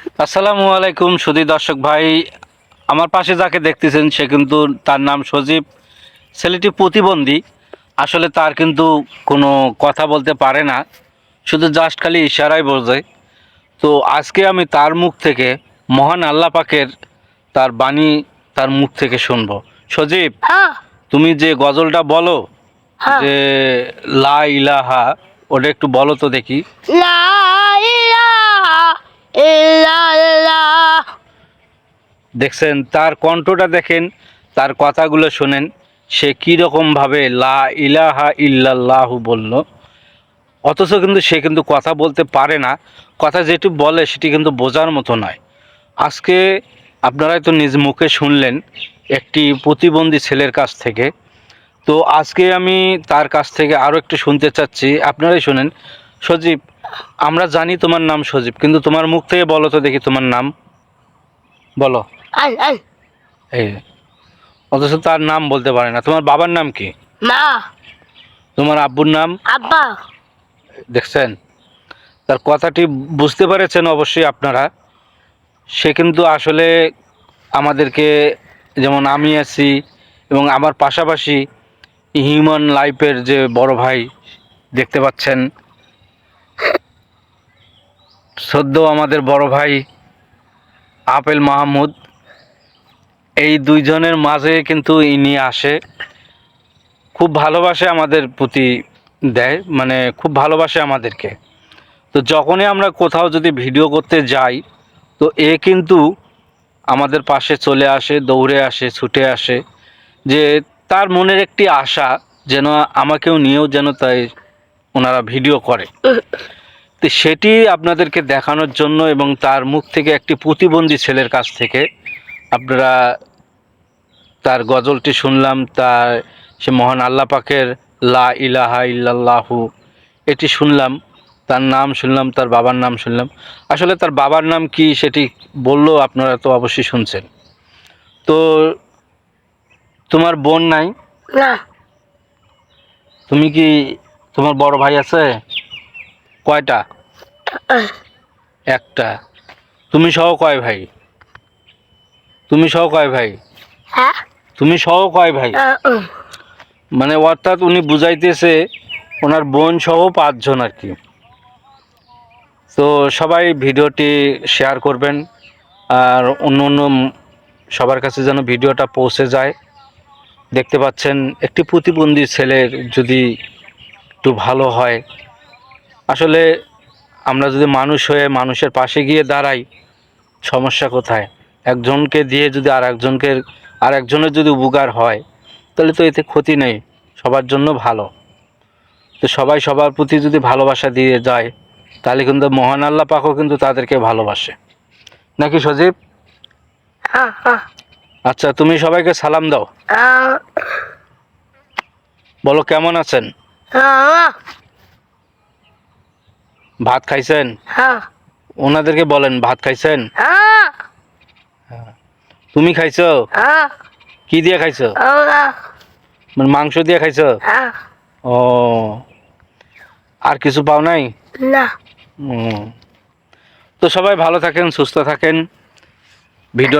আসসালামু আলাইকুম সুদী দর্শক ভাই। আমার পাশে যাকে দেখতেছেন সে কিন্তু তার নাম সজীব। ছেলেটি প্রতিবন্ধী। আসলে তার কিন্তু কোনো কথা বলতে পারে না। শুধু জাস্ট খালি ইশারায় বোঝে। তো আজকে আমি তার মুখ থেকে মহান আল্লাহ পাকের তার বাণী তার মুখ থেকে শুনব। সজীব হ্যাঁ। তুমি যে গজলটা বলো হ্যাঁ। যে লা ইলাহা ওটা একটু বলো তো দেখি। লা দেখছেন, তার কণ্ঠটা দেখেন, তার কথাগুলো শোনেন, সে কীরকমভাবে লা ইলাহা ইল্লাল্লাহু বলল। অথচ কিন্তু সে কিন্তু কথা বলতে পারে না, কথা যেটি বলে সেটি কিন্তু বোঝার মতো নয়। আজকে আপনারাই তো নিজ মুখে শুনলেন একটি প্রতিবন্ধী ছেলের কাছ থেকে। তো আজকে আমি তার কাছ থেকে আরও একটু শুনতে চাচ্ছি, আপনারাই শোনেন। সজীব, আমরা জানি তোমার নাম সজীব, কিন্তু তোমার মুখ থেকে বলো তো দেখি তোমার নাম। বলো। আল এই অথচ তার নাম বলতে পারে না। তোমার বাবার নাম কি? মা। তোমার আব্বুর নাম? আব্বা। দেখছেন? তার কথাটি বুঝতে পেরেছেন অবশ্যই আপনারা। সে কিন্তু আসলে আমাদেরকে যেমন আমি আছি এবং আমার পাশাপাশি হিউম্যান লাইফের যে বড় ভাই দেখতে পাচ্ছেন সদ্য আমাদের বড় ভাই আপেল মাহমুদ এই দুইজনের মাঝে কিন্তু ইনি আসে। খুব ভালোবাসে আমাদের প্রতি, দেয় মানে খুব ভালোবাসে আমাদেরকে। তো যখনই আমরা কোথাও যদি ভিডিও করতে যাই, তো এ কিন্তু আমাদের পাশে চলে আসে, দৌড়ে আসে, ছুটে আসে, যে তার মনের একটি আশা যেন আমাকেও নিয়েও যেন তাই ওনারা ভিডিও করে। তো সেটি আপনাদেরকে দেখানোর জন্য এবং তার মুখ থেকে একটি প্রতিবন্ধী ছেলের কাছ থেকে আপনারা তার গজলটি শুনলাম তার সে মহান আল্লাহ পাকের লা ইলাহা ইল্লাল্লাহু এটি শুনলাম তার নাম শুনলাম তার বাবার নাম শুনলাম। আসলে তার বাবার নাম কি সেটি বলল আপনারা তো অবশ্যই শুনছেন। তো তোমার বোন নাই? না। তুমি কি তোমার বড় ভাই আছে? কয়টা? একটা। তুমি সহ কয় ভাই? তুমি সহ কয় ভাই? হ্যাঁ? তুমি সহ কয় ভাই? মানে অর্থাৎ উনি বুঝাইতেছে ওনার বোন সহ পাঁচজন আর কি। তো সবাই ভিডিওটি শেয়ার করবেন আর অন্য অন্য সবার কাছে যেন ভিডিওটা পৌঁছে যায়। দেখতে পাচ্ছেন একটি প্রতিবন্ধী ছেলের যদি একটু ভালো হয়। আসলে আমরা যদি মানুষ হয়ে মানুষের পাশে গিয়ে দাঁড়াই সমস্যা কোথায়? একজনকে দিয়ে যদি আর একজনকে আর একজনের যদি উপকার হয় তাহলে তো এতে ক্ষতি নেই সবার জন্য ভালো। তো সবাই সবার প্রতি যদি ভালোবাসা দিয়ে যায় তাহলে কিন্তু মহান আল্লাহ পাকও কিন্তু তাদেরকে ভালোবাসে। নাকি সজীব? হ্যাঁ হ্যাঁ। আচ্ছা তুমি সবাইকে সালাম দাও। বলো কেমন আছেন? ভাত খাইছেন? হ্যাঁ। ওনাদেরকে বলেন ভাত খাইছেন? হ্যাঁ। তুমি খাইছো? কি দিয়ে খাইছো? মানে মাংস দিয়ে খাইছো? ও। আর কিছু পাও নাই? না। তো সবাই ভালো থাকেন সুস্থ থাকেন। ভিডিও